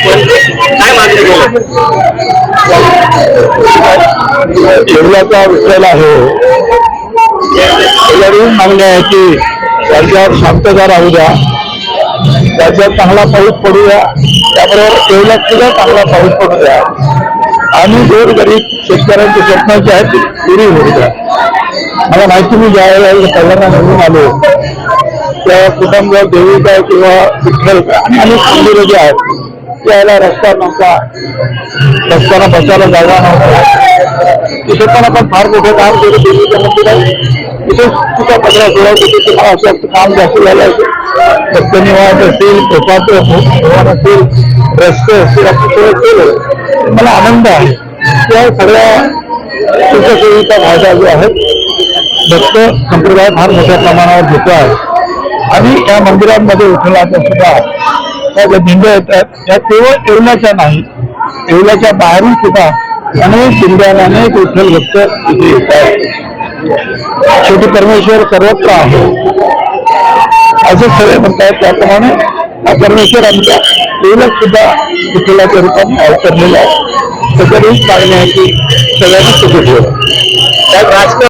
आपण काय मागणी केलं येवल्याचा विषय आहे. त्याच्यावरून मागणी आहे की राज्यात शांतता राहू द्या. राज्यात चांगला पाऊस पडू द्या. त्याबरोबर येवल्यात सुद्धा चांगला पाऊस पडू द्या. आणि गोरगरीब शेतकऱ्यांचे स्वप्न जे आहेत पुरी होऊ द्या. मला माहिती मी ज्या वेळेला पहिल्यांदा निवडून आलो त्या कुटुंब देवीचा किंवा विठ्ठल आणि अनेक मंदिरं जे आहेत यायला रस्ता नव्हता. रस्त्याला बसायला जागा नव्हता. तिथे पण आपण फार मोठं काम केलं देवीच्या मंदिरात तिथे तुझा पंधरा सोळा तिथे तुम्हाला असं काम जास्त झालं असेल. रस्ते असेल प्रसाद भवन असेल रस्ते असतील आपण सगळं केलं. मला आनंद आहे. त्या सगळ्या सुखसोयीचा फायदा जो आहे भक्त संप्रदाय फार मोठ्या प्रमाणावर घेतो आहे. आणि या मंदिरांमध्ये उठला सुद्धा त्या ज्या दिंड्या येतात त्या केवळ येवल्याच्या नाही येवल्याच्या बाहेरून सुद्धा अनेक दिंड्या अनेक विठ्ठल भक्त इथे येतात शेवटी परमेश्वर सर्वत्र आहे. असं सगळे म्हणतात त्याप्रमाणे हा परमेश्वर आमच्या येवल्यात सुद्धा विठ्ठलाच्या रूपाने अवतरलेला आहे. त्याच्यावरच मागणी आहे की सगळ्यांनी सुखी ठेवा. त्यात राजकारण